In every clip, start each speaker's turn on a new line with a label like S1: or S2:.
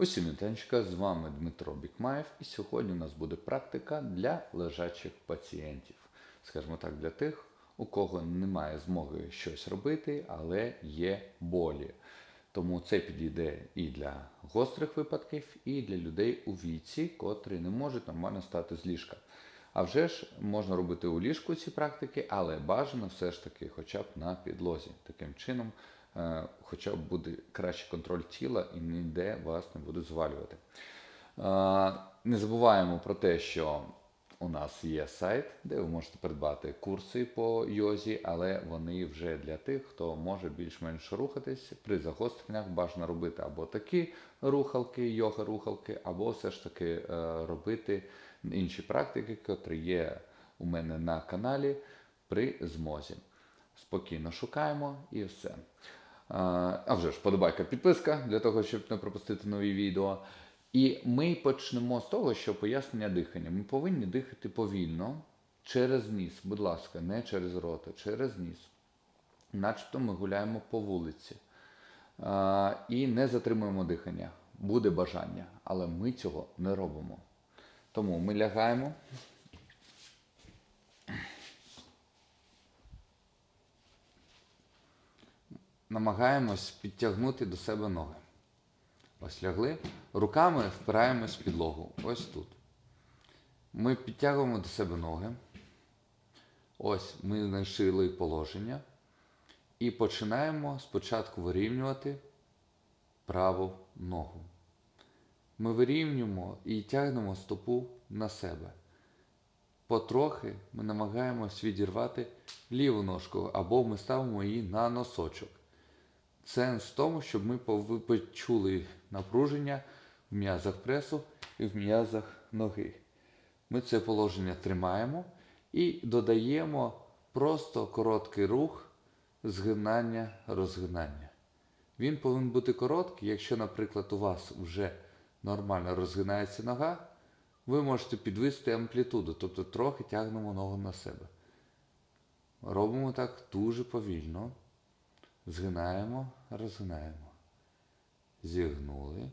S1: Усім вітанчика, з вами Дмитро Бікмаєв, і сьогодні у нас буде практика для лежачих пацієнтів. Скажімо так, для тих, у кого немає змоги щось робити, але є болі. Тому це підійде і для гострих випадків, і для людей у віці, котрі не можуть нормально стати з ліжка. А вже ж можна робити у ліжку ці практики, але бажано все ж таки хоча б на підлозі. Таким чином, хоча б буде кращий контроль тіла і ніде вас не буде звалювати. Е, Не забуваємо про те, що у нас є сайт, де ви можете придбати курси по йозі, але вони вже для тих, хто може більш-менш рухатись. При загостреннях бажано робити або такі рухалки, йога-рухалки, або все ж таки е, робити інші практики, які є у мене на каналі при змозі. Спокійно шукаємо і все. А вже ж, подобайка, підписка для того, щоб не пропустити нові відео. І ми почнемо з того, що пояснення дихання. Ми повинні дихати повільно через ніс, будь ласка, не через рот, а через ніс. Начебто ми гуляємо по вулиці. А, і не затримуємо дихання. Буде бажання, але ми цього не робимо. Тому ми лягаємо. Намагаємось підтягнути до себе ноги. Ось лягли. Руками впираємось в підлогу. Ось тут. Ми підтягуємо до себе ноги. Ось ми знайшли положення. І починаємо спочатку вирівнювати праву ногу. Ми вирівнюємо і тягнемо стопу на себе. Потрохи ми намагаємось відірвати ліву ножку або ми ставимо її на носочок. Сенс в тому, щоб ми почули напруження в м'язах пресу і в м'язах ноги. Ми це положення тримаємо і додаємо просто короткий рух згинання, розгинання. Він повинен бути короткий, якщо, наприклад, у вас вже нормально розгинається нога, ви можете підвести амплітуду, тобто трохи тягнемо ногу на себе. Робимо так дуже повільно. Згинаємо, розгинаємо. Зігнули,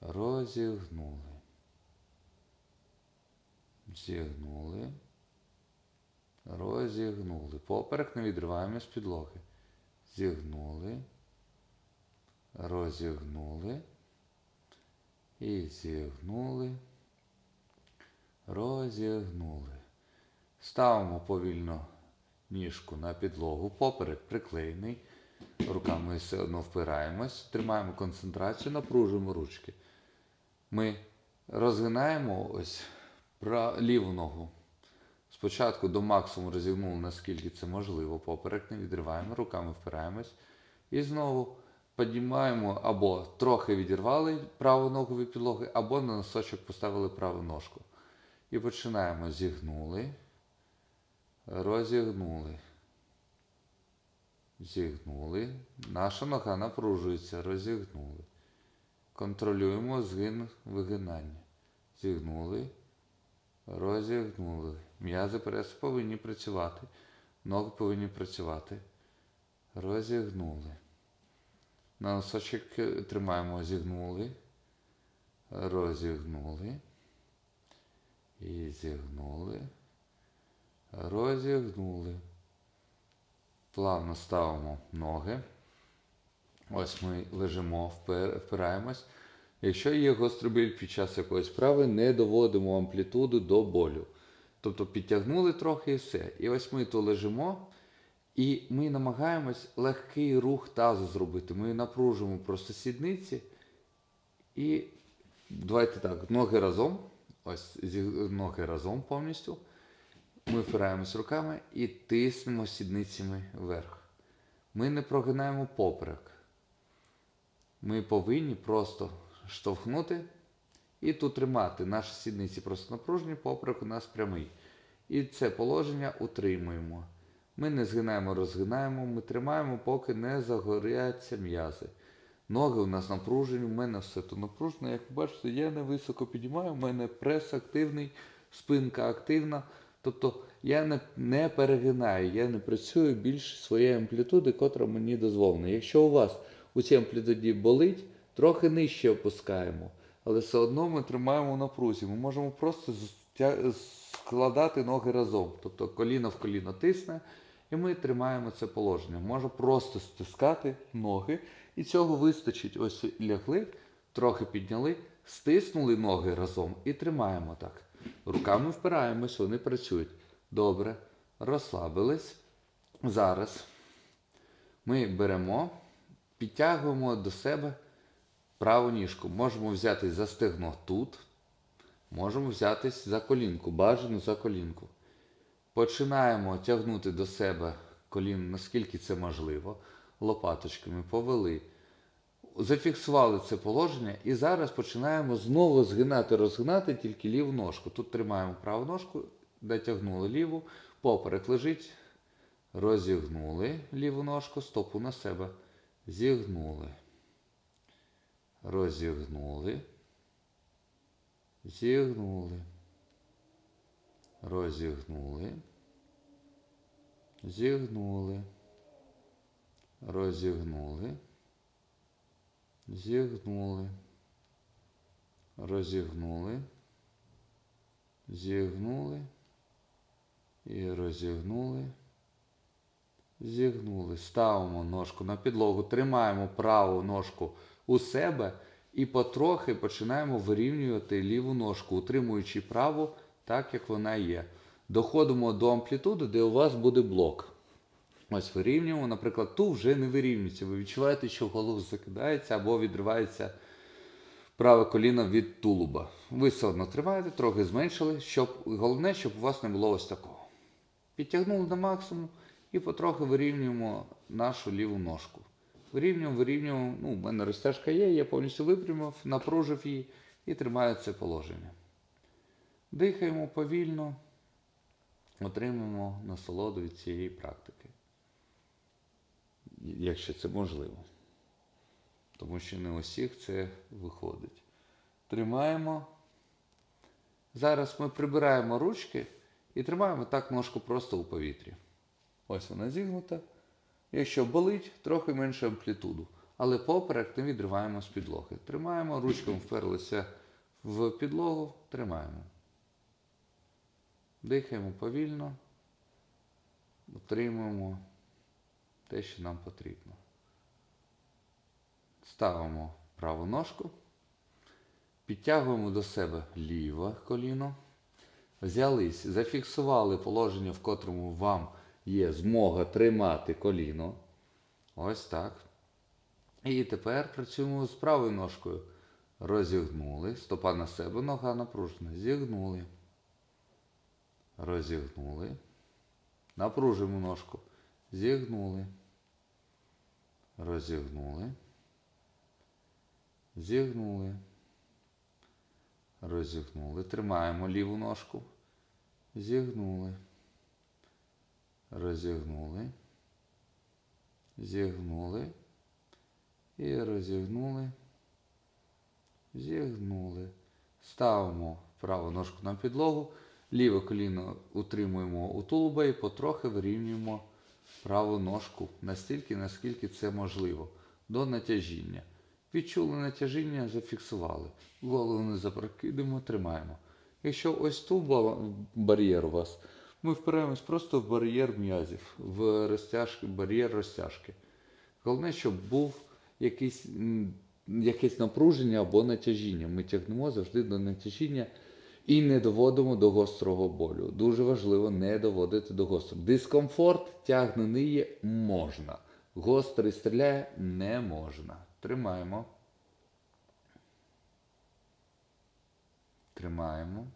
S1: розігнули. Зігнули, розігнули. Поперек не відриваємо з підлоги. Зігнули, розігнули. І зігнули, розігнули. Ставимо повільно ніжку на підлогу, поперек приклеєний. Руками все одно впираємось, тримаємо концентрацію, напружуємо ручки. Ми розгинаємо ось ліву ногу. Спочатку до максимуму розігнули, наскільки це можливо, поперек не відриваємо, руками впираємось. І знову піднімаємо або трохи відірвали праву ногу від підлоги, або на носочок поставили праву ножку. І починаємо зігнули, розігнули. Зігнули. Наша нога напружується, розігнули. Контролюємо згин вигинання. Зігнули, розігнули. М'язи пресу повинні працювати. Ноги повинні працювати. Розігнули. На носочок тримаємо, зігнули, розігнули. І зігнули. Розігнули. Плавно ставимо ноги. Ось ми лежимо, впираємось. Якщо є гострий біль під час якоїсь справи, не доводимо амплітуду до болю. Тобто підтягнули трохи і все. І ось ми то лежимо, і ми намагаємось легкий рух тазу зробити. Ми напружуємо просто сідниці. І давайте так, ноги разом. Ось ноги разом повністю. Ми впираємось руками і тиснемо сідницями вверх. Ми не прогинаємо поперек. Ми повинні просто штовхнути і тут тримати. Наші сідниці просто напружені, поперек у нас прямий. І це положення утримуємо. Ми не згинаємо, розгинаємо, ми тримаємо, поки не загоряться м'язи. Ноги у нас напружені, у мене все то напружено. Як ви бачите, я не високо піднімаю, у мене прес активний, спинка активна. Тобто я не, не перегинаю, я не працюю більш своєї амплітуди, котра мені дозволена. Якщо у вас у цій амплітуді болить, трохи нижче опускаємо, але все одно ми тримаємо напрузі. Ми можемо просто складати ноги разом. Тобто коліно в коліно тисне, і ми тримаємо це положення. Можна просто стискати ноги, і цього вистачить. Ось лягли, трохи підняли, стиснули ноги разом і тримаємо так. Руками впираємось, вони працюють. Добре, розслабились. Зараз ми беремо, підтягуємо до себе праву ніжку. Можемо взятись за стегно тут, можемо взятись за колінку, бажано за колінку. Починаємо тягнути до себе колін, наскільки це можливо, лопаточками повели. Зафіксували це положення і зараз починаємо знову згинати, розгинати тільки ліву ножку. Тут тримаємо праву ножку, дотягнули ліву, поперек лежить, розігнули ліву ножку, стопу на себе, зігнули, розігнули, зігнули, розігнули, зігнули, розігнули. Зігнули, розігнули, зігнули і розігнули, зігнули. Ставимо ножку на підлогу, тримаємо праву ножку у себе і потрохи починаємо вирівнювати ліву ножку, утримуючи праву так, як вона є. Доходимо до амплітуди, де у вас буде блок. Ось вирівнюємо, наприклад, ту вже не вирівнюється. Ви відчуваєте, що голова закидається або відривається праве коліно від тулуба. Ви все одно тримаєте, трохи зменшили, щоб головне, щоб у вас не було ось такого. Підтягнули до максимуму і потрохи вирівнюємо нашу ліву ножку. Вирівнюємо, вирівнюємо. Ну, у мене розтяжка є, я повністю випрямив, напружив її і тримаю це положення. Дихаємо повільно, отримуємо насолоду від цієї практики якщо це можливо. Тому що не у всіх це виходить. Тримаємо. Зараз ми прибираємо ручки і тримаємо так ножку просто у повітрі. Ось вона зігнута. Якщо болить, трохи менше амплітуду. Але поперек не відриваємо з підлоги. Тримаємо, ручками вперлися в підлогу, тримаємо. Дихаємо повільно, утримуємо те, що нам потрібно. Ставимо праву ножку, підтягуємо до себе ліве коліно, взялись, зафіксували положення, в котрому вам є змога тримати коліно. Ось так. І тепер працюємо з правою ножкою. Розігнули, стопа на себе, нога напружена. Зігнули. Розігнули. Напружимо ножку. Зігнули. Розігнули. Зігнули. Розігнули. Тримаємо ліву ножку. Зігнули. Розігнули. Зігнули. І розігнули. Зігнули. Ставимо праву ножку на підлогу. Ліве коліно утримуємо у тулуба і потрохи вирівнюємо праву ножку настільки, наскільки це можливо, до натяжіння. Відчули натяжіння, зафіксували. Голову не запрокидемо, тримаємо. Якщо ось тут бар'єр у вас, ми впираємось просто в бар'єр м'язів, в розтяжки, бар'єр розтяжки. Головне, щоб був якийсь, якесь напруження або натяжіння. Ми тягнемо завжди до натяжіння і не доводимо до гострого болю. Дуже важливо не доводити до гострого. Дискомфорт тягне ниє можна. Гострий стріляє не можна. Тримаємо. Тримаємо.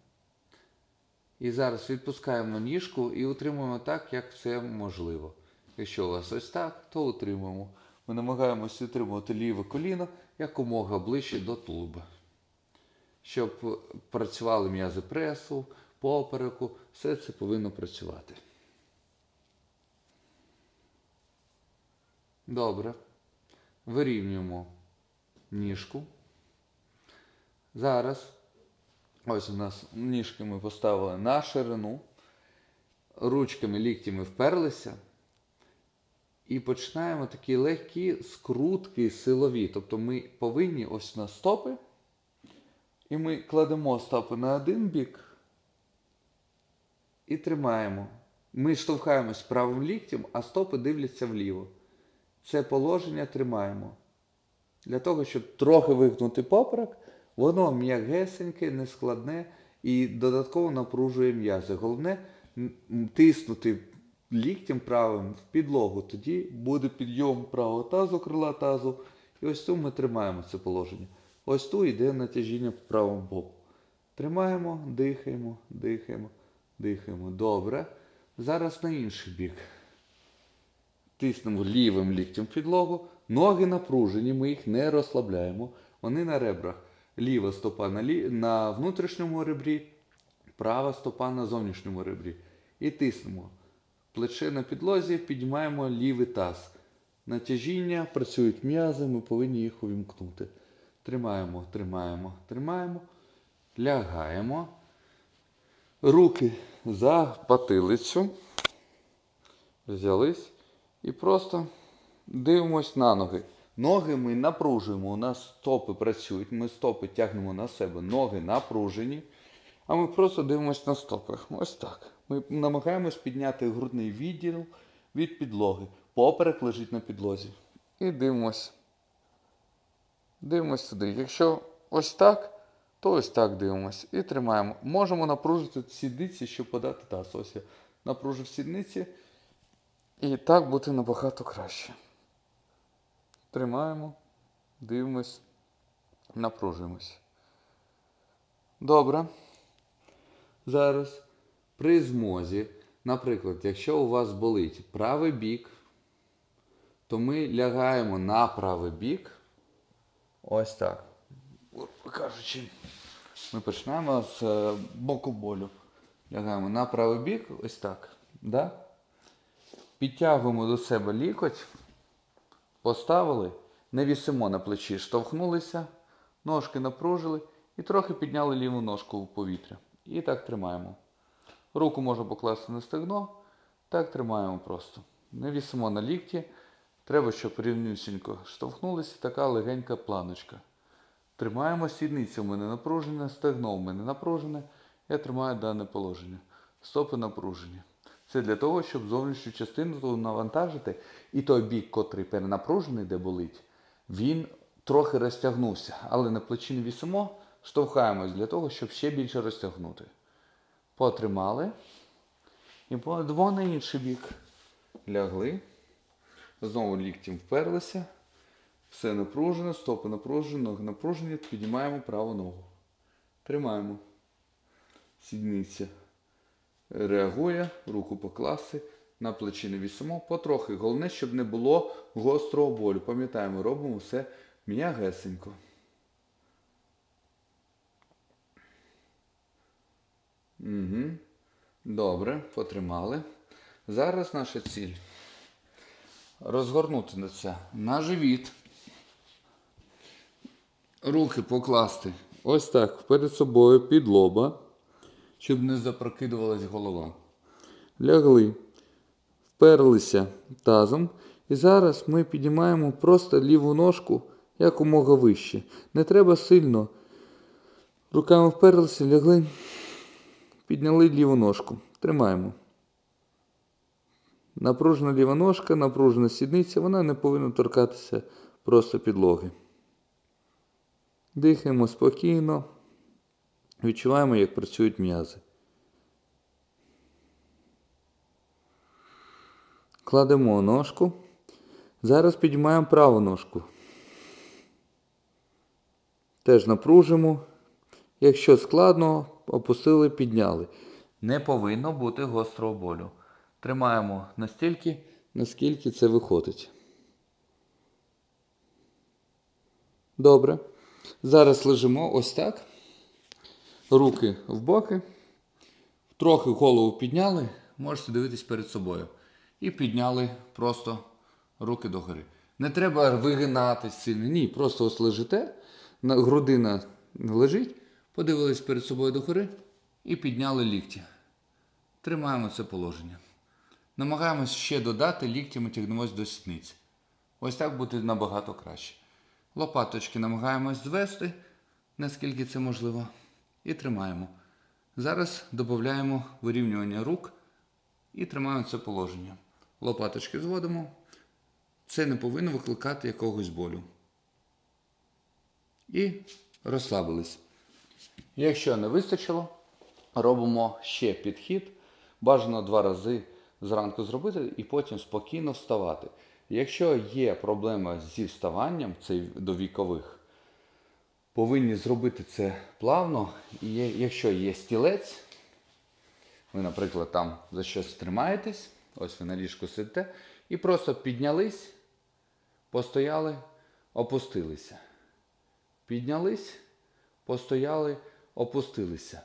S1: І зараз відпускаємо ніжку і утримуємо так, як це можливо. Якщо у вас ось так, то утримуємо. Ми намагаємося утримувати ліве коліно якомога ближче до тулуба. Щоб працювали м'язи пресу, попереку, все це повинно працювати. Добре. Вирівнюємо ніжку. Зараз ось у нас ніжки ми поставили на ширину, ручками, ліктями вперлися. І починаємо такі легкі скрутки силові. Тобто ми повинні ось на стопи. І ми кладемо стопи на один бік і тримаємо. Ми штовхаємось правим ліктем, а стопи дивляться вліво. Це положення тримаємо. Для того, щоб трохи вигнути поперек, воно м'ягесеньке, нескладне і додатково напружує м'язи. Головне тиснути ліктем правим в підлогу. Тоді буде підйом правого тазу, крила тазу. І ось тут ми тримаємо це положення. Ось тут йде натяжіння по правому боку. Тримаємо, дихаємо, дихаємо, дихаємо. Добре. Зараз на інший бік. Тиснемо лівим ліктем підлогу. Ноги напружені, ми їх не розслабляємо. Вони на ребрах. Ліва стопа на, лі... на внутрішньому ребрі, права стопа на зовнішньому ребрі. І тиснемо. Плече на підлозі, піднімаємо лівий таз. Натяжіння, працюють м'язи, ми повинні їх увімкнути. Тримаємо, тримаємо, тримаємо. Лягаємо. Руки за потилицю. Взялись і просто дивимось на ноги. Ноги ми напружуємо, у нас стопи працюють, ми стопи тягнемо на себе, ноги напружені, а ми просто дивимось на стопи. Ось так. Ми намагаємось підняти грудний відділ від підлоги. Поперек лежить на підлозі. І дивимось. Дивимось сюди. Якщо ось так, то ось так дивимось. І тримаємо. Можемо напружити сідниці, щоб подати таз. Ось я напружив сідниці. І так буде набагато краще. Тримаємо, дивимось, напружуємось. Добре. Зараз при змозі, наприклад, якщо у вас болить правий бік, то ми лягаємо на правий бік. Ось так. Кажучи, ми починаємо з е, боку болю. Лягаємо на правий бік, ось так. Да? Підтягуємо до себе лікоть, поставили, не вісимо на плечі, штовхнулися, ножки напружили і трохи підняли ліву ножку в повітря. І так тримаємо. Руку можна покласти на стегно, так тримаємо просто. Не вісимо на лікті. Треба, щоб рівнюсінько штовхнулися, така легенька планочка. Тримаємо сідницю, у мене напружене, стегно у мене напружене. Я тримаю дане положення. Стопи напружені. Це для того, щоб зовнішню частину навантажити, і той бік, котрий перенапружений, де болить, він трохи розтягнувся. Але на плечі не вісимо, штовхаємось для того, щоб ще більше розтягнути. Потримали. І подво на інший бік. Лягли. Знову ліктем вперлися. Все напружено, стопи напружені, ноги напружені. Піднімаємо праву ногу. Тримаємо. Сідниця реагує, руку покласти, на плечі не вісимо, потрохи. Головне, щоб не було гострого болю. Пам'ятаємо, робимо все м'ягесенько. Угу. Добре, потримали. Зараз наша ціль розгорнути це на живіт. Руки покласти ось так перед собою під лоба, щоб не запрокидувалась голова. Лягли, вперлися тазом. І зараз ми піднімаємо просто ліву ножку якомога вище. Не треба сильно. Руками вперлися, лягли, підняли ліву ножку. Тримаємо. Напружена ліва ножка, напружена сідниця, вона не повинна торкатися просто підлоги. Дихаємо спокійно, відчуваємо, як працюють м'язи. Кладемо ножку. Зараз підіймаємо праву ножку. Теж напружимо. Якщо складно, опустили, підняли. Не повинно бути гострого болю. Тримаємо настільки, наскільки це виходить. Добре. Зараз лежимо ось так. Руки в боки. Трохи голову підняли. Можете дивитись перед собою. І підняли просто руки догори. Не треба вигинатись сильно. Ні, просто ось лежите. Грудина лежить. Подивились перед собою догори і підняли лікті. Тримаємо це положення. Намагаємось ще додати, ліктями тягнемось до сідниць. Ось так буде набагато краще. Лопаточки намагаємось звести, наскільки це можливо, і тримаємо. Зараз додаємо вирівнювання рук і тримаємо це положення. Лопаточки зводимо. Це не повинно викликати якогось болю. І розслабились. Якщо не вистачило, робимо ще підхід. Бажано два рази зранку зробити і потім спокійно вставати. Якщо є проблема зі вставанням, це до вікових, повинні зробити це плавно. І якщо є стілець, ви, наприклад, там за щось тримаєтесь, ось ви на ліжку сидите, і просто піднялись, постояли, опустилися. Піднялись, постояли, опустилися.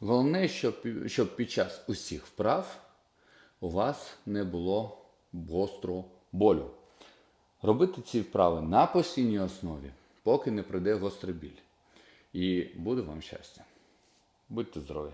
S1: Головне, щоб, під час усіх вправ у вас не було гострого болю. Робити ці вправи на постійній основі, поки не прийде гострий біль. І буде вам щастя. Будьте здорові!